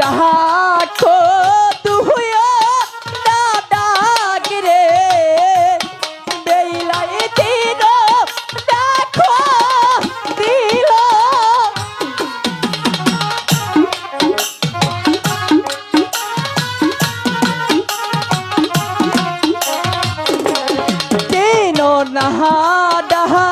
ডাকো তুহুয়া ডাক রে বেলাই দিন দেখো দিল। দিন নাহা ডাহা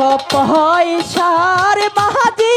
সপ হয় সার বাহাজি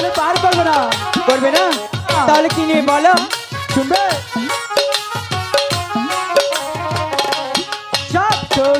তাহলে পার করবে না। করবে না? তাহলে কি নিয়ে বলো? শুনবে? সব চোখ